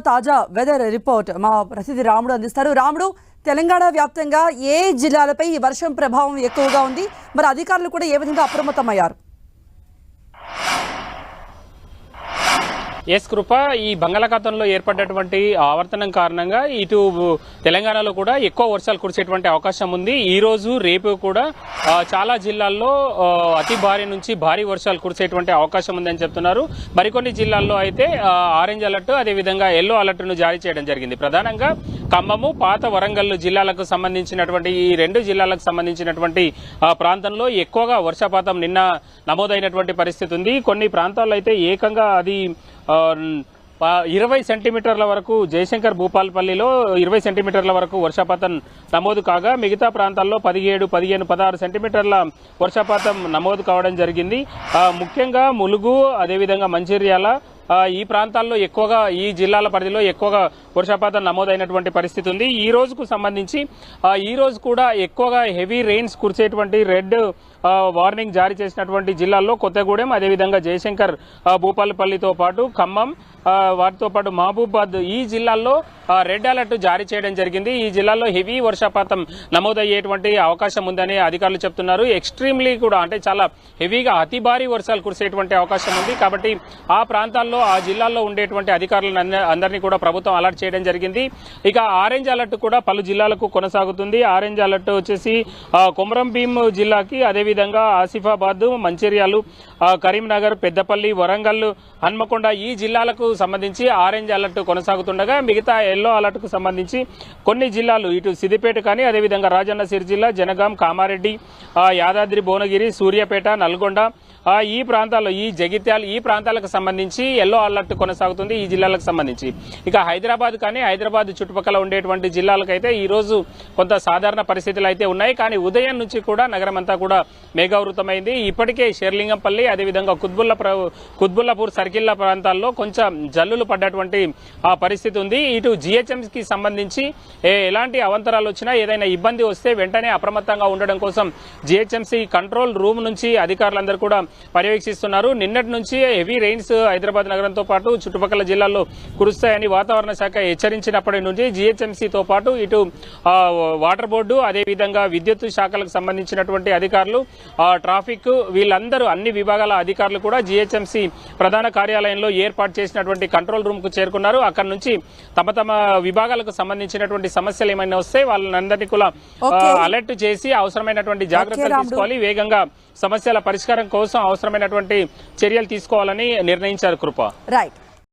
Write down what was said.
తాజా weather report మా ప్రతినిధి రాముడు అందిస్తారు. రాముడు తెలంగాణ వ్యాప్తంగా ఏ జిల్లాలపై ఈ వర్షం ప్రభావం ఎక్కువగా ఉంది? మరి అధికారులు కూడా ఏ విధంగా అప్రమత్తమయ్యారు? ఎస్ కృప ఈ బంగాళాఖాతంలో ఏర్పడ్డటువంటి ఆవర్తనం కారణంగా ఇటు తెలంగాణలో కూడా ఎక్కువ వర్షాలు కురిసేటువంటి అవకాశం ఉంది. ఈ రోజు రేపు కూడా చాలా జిల్లాల్లో అతి భారీ నుంచి భారీ వర్షాలు కురిసేటువంటి అవకాశం ఉందని చెప్తున్నారు. మరికొన్ని జిల్లాల్లో అయితే ఆరెంజ్ అలర్ట్ అదేవిధంగా ఎల్లో అలర్ట్ను జారీ చేయడం జరిగింది. ప్రధానంగా ఖమ్మము పాత వరంగల్ జిల్లాలకు సంబంధించినటువంటి ఈ రెండు జిల్లాలకు సంబంధించినటువంటి ప్రాంతంలో ఎక్కువగా వర్షపాతం నిన్న నమోదైనటువంటి పరిస్థితి ఉంది. కొన్ని ప్రాంతాల్లో అయితే ఏకంగా అది ఇరవై సెంటీమీటర్ల వరకు జయశంకర్ భూపాలపల్లిలో ఇరవై సెంటీమీటర్ల వరకు వర్షపాతం నమోదు కాగా మిగతా ప్రాంతాల్లో పదిహేడు పదిహేను పదహారు సెంటీమీటర్ల వర్షపాతం నమోదు కావడం జరిగింది. ముఖ్యంగా ములుగు అదేవిధంగా మంచిర్యాల ఈ ప్రాంతాల్లో ఎక్కువగా ఈ జిల్లాల పరిధిలో ఎక్కువగా వర్షపాతం నమోదైనటువంటి పరిస్థితి ఉంది. ఈ రోజుకు సంబంధించి ఈ రోజు కూడా ఎక్కువగా హెవీ రెయిన్స్ కురిసేటువంటి రెడ్ వార్నింగ్ జారీ చేసినటువంటి జిల్లాల్లో కొత్తగూడెం అదేవిధంగా జయశంకర్ భూపాలపల్లితో పాటు ఖమ్మం వారితో వాటితో పాటు మహబూబాద్ ఈ జిల్లాల్లో రెడ్ అలర్ట్ జారీ చేయడం జరిగింది. ఈ జిల్లాల్లో హెవీ వర్షపాతం నమోదయ్యేటువంటి అవకాశం ఉందని అధికారులు చెప్తున్నారు. ఎక్స్ట్రీమ్లీ కూడా అంటే చాలా హెవీగా అతి భారీ వర్షాలు కురిసేటువంటి అవకాశం ఉంది. కాబట్టి ఆ ప్రాంతాల్లో ఆ జిల్లాల్లో ఉండేటువంటి అధికారులను అందరినీ కూడా ప్రభుత్వం అలర్ట్ చేయడం జరిగింది. ఇక ఆరెంజ్ అలర్ట్ కూడా పలు జిల్లాలకు కొనసాగుతుంది. ఆరెంజ్ అలర్ట్ వచ్చేసి కొమరం భీం జిల్లాకి అదేవిధంగా ఆసిఫాబాద్ మంచిర్యాలు కరీంనగర్ పెద్దపల్లి వరంగల్ హన్మకొండ ఈ జిల్లాలకు సంబంధించి ఆరెంజ్ అలర్ట్ కొనసాగుతుండగా మిగతా ఎల్లో అలర్ట్కు సంబంధించి కొన్ని జిల్లాలు ఇటు సిద్దిపేట కానీ అదేవిధంగా రాజన్న సిరిజిల్లా జనగాం కామారెడ్డి యాదాద్రి భువనగిరి సూర్యాపేట నల్గొండ ఈ ప్రాంతాల్లో ఈ జగిత్యాలు ఈ ప్రాంతాలకు సంబంధించి ఎల్లో అలర్ట్ కొనసాగుతుంది ఈ జిల్లాలకు సంబంధించి. ఇక హైదరాబాద్ కానీ హైదరాబాద్ చుట్టుపక్కల ఉండేటువంటి జిల్లాలకైతే ఈరోజు కొంత సాధారణ పరిస్థితులు అయితే ఉన్నాయి. కానీ ఉదయం నుంచి కూడా నగరం అంతా కూడా మేఘావృతమైంది. ఇప్పటికే షేర్లింగంపల్లి అదేవిధంగా కుత్బుల్లా కుత్బుల్లాపూర్ సర్కిల్ల ప్రాంతాల్లో కొంచెం జల్లులు పడ్డటువంటి ఆ పరిస్థితి ఉంది. ఇటు జిహెచ్ఎంకి కి సంబంధించి ఎలాంటి అవంతరాలు వచ్చినా ఏదైనా ఇబ్బంది వస్తే వెంటనే అప్రమత్తంగా ఉండడం కోసం జిహెచ్ఎంసీ కంట్రోల్ రూమ్ నుంచి అధికారులందరూ కూడా పర్యవేక్షిస్తున్నారు. నిన్నటి నుంచి హెవీ రెయిన్స్ హైదరాబాద్ నగరంతో పాటు చుట్టుపక్కల జిల్లాల్లో కురుస్తాయని వాతావరణ శాఖ హెచ్చరించినప్పటి నుంచి జిహెచ్ఎంసీతో పాటు ఇటు వాటర్ బోర్డు అదేవిధంగా విద్యుత్ శాఖలకు సంబంధించినటువంటి అధికారులు ట్రాఫిక్ వీళ్ళందరూ అన్ని విభాగాలు అధికారులు కూడా జిహెచ్ఎంసీ ప్రధాన కార్యాలయంలో ఏర్పాటు చేసినటువంటి కంట్రోల్ రూమ్కు చేరుకున్నారు అక్కడ నుంచి తమ తమ విభాగాలకు సంబంధించినటువంటి సమస్యలు ఏమైనా వస్తే వాళ్ళందరినీ కూడా ఆ, Okay. అలర్ట్ చేసి అవసరమైనటువంటి జాగ్రత్తలు. తీసుకోవాలి వేగంగా సమస్యల పరిష్కారం కోసం అవసరమైనటువంటి చర్యలు తీసుకోవాలని నిర్ణయించారు కృప రైట్